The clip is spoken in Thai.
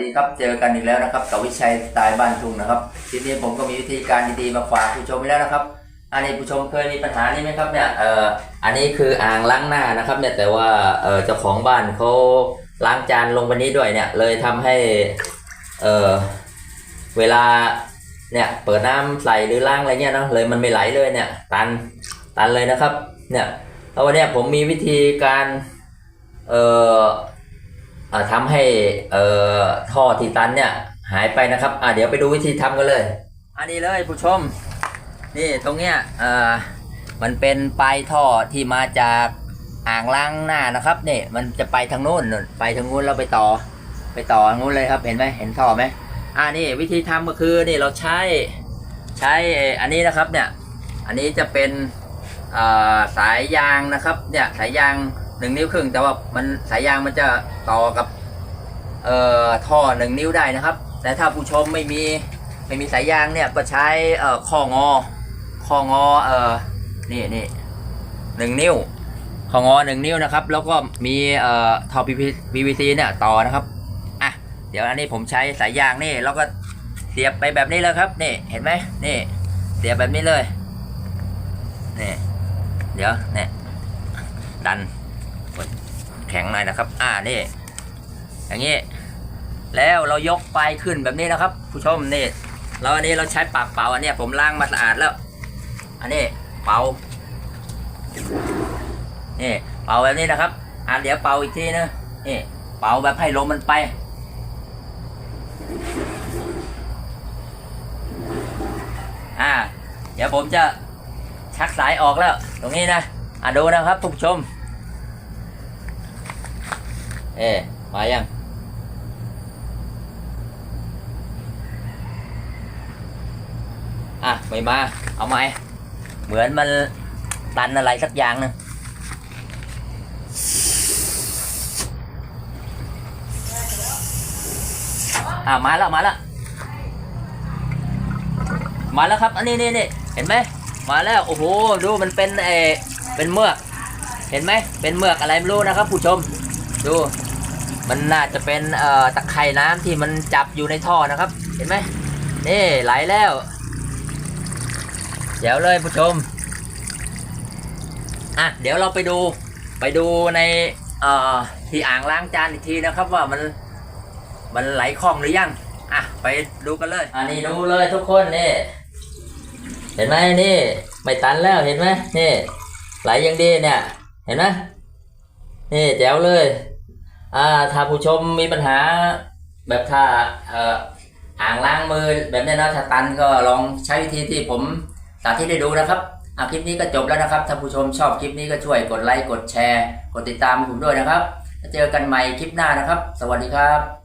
สวัสดีครับเจอกันอีกแล้วนะครับกับวิชัยสไตล์บ้านทุ่งนะครับ ทีนี้ผมก็มีวิธีการดีๆมาฝากผู้ชมแล้วนะครับ อันนี้ผู้ชมเคยมีปัญหานี้ไหมครับเนี่ยเอ่ออันนี้คืออ่างล้างหน้านะครับเนี่ยแต่ว่าเอ่อเจ้าของบ้านเขาล้างจานลงไปนี้ด้วยเนี่ยเลยทำให้เอ่อเวลาเนี่ยเปิดน้ำใส่หรือล้างอะไรเงี้ยเนาะเลยมันไม่ไหลเลยเนี่ยตันตันเลยนะครับเนี่ยแล้ววันนี้ผมมีวิธีการเอ่อเอ่อ ทำให้เอ่อท่อที่ตันเนี่ยหายไปนะครับอะเดี๋ยวไปดูวิธีทำกันเลย อันนี้เลยผู้ชม นี่ตรงเนี้ยเอ่อมันเป็นปลายท่อที่มาจากอ่างล้างหน้านะครับนี่มันจะไปทางโน้นไปทางนู้นแล้วไปต่อ ไปต่อทางนู้นเลยครับเห็นไหมเห็นท่อไหมอ่านี่วิธีทำก็คือนี่เราใช้ใช้อันนี้นะครับเนี่ยอันนี้จะเป็นสายยางนะครับเนี่ยสายยาง หนึ่งนิ้วครึ่ง แต่ว่ามันสายยางมันจะต่อกับเอ่อท่อหนึ่งนิ้วได้นะครับ แต่ถ้าผู้ชมไม่มีไม่มีสายยางเนี่ยก็ใช้เอ่อข้องอข้องอเอ่อนี่นี่หนึ่งนิ้วข้องอหนึ่งนิ้วนะครับ แล้วก็มีเอ่อท่อ PVC เนี่ยต่อนะครับอะเดี๋ยวอันนี้ผมใช้สายยางนี่แล้วก็เสียบไปแบบนี้เลยครับนี่เห็นไหมนี่เสียบแบบนี้เลยนี่เดี๋ยวเนี่ยดัน แข็งหน่อยนะครับ อ่านี่ อย่างนี้ แล้วเรายกไปขึ้นแบบนี้นะครับ ผู้ชมนี่แล้วอันนี้เราใช้ปากเป่าอันนี้ผมล้างมาสะอาดแล้ว อันนี้เป่านี่เป่าแบบนี้นะครับ อ่าเดี๋ยวเป่าอีกทีนะนี่เป่าแบบให้ลมมันไปอ่าเดี๋ยวผมจะชักสายออกแล้ว ตรงนี้นะอ่าดูนะครับทุกผู้ชม เอ๊มายังอะไม่มา เอาไหมเหมือนมันตันอะไรสักอย่างหนึงอะมาแล้วมาแล้วมาแล้วครับ อันนี้นี่นี่เห็นไหมมาแล้วโอ้โหดูมันเป็นเออเป็นเมือก เห็นไหมเป็นเมือกอะไรไม่รู้นะครับ ผู้ชม ดู มันน่าจะเป็นเอ่อตะไคร่น้ำที่มันจับอยู่ในท่อนะครับ เห็นไหมนี่ไหลแล้วเดี๋ยวเลยผู้ชมอะเดี๋ยวเราไปดูไปดูในเอ่อที่อ่างล้างจานอีกทีนะครับว่ามันมันไหลคล่องหรือยังอะไปดูกันเลยอันนี้ดูเลยทุกคนนี่เห็นไหมนี่ไม่ตันแล้วเห็นไหมนี่ไหลยังดีเนี่ย เห็นไหมนี่แจ๋วเลย อ่าถ้าผู้ชมมีปัญหา แบบถ้าเอ่ออ่างล้างมือแบบนี้นะถ้าตันก็ลองใช้วิธีที่ผมสาธิตให้ดูนะครับอะคลิปนี้ก็จบแล้วนะครับถ้าผู้ชมชอบคลิปนี้ก็ช่วยกดไลค์กดแชร์ กดติดตามให้ผมด้วยนะครับเจอกันใหม่คลิปหน้านะครับ สวัสดีครับ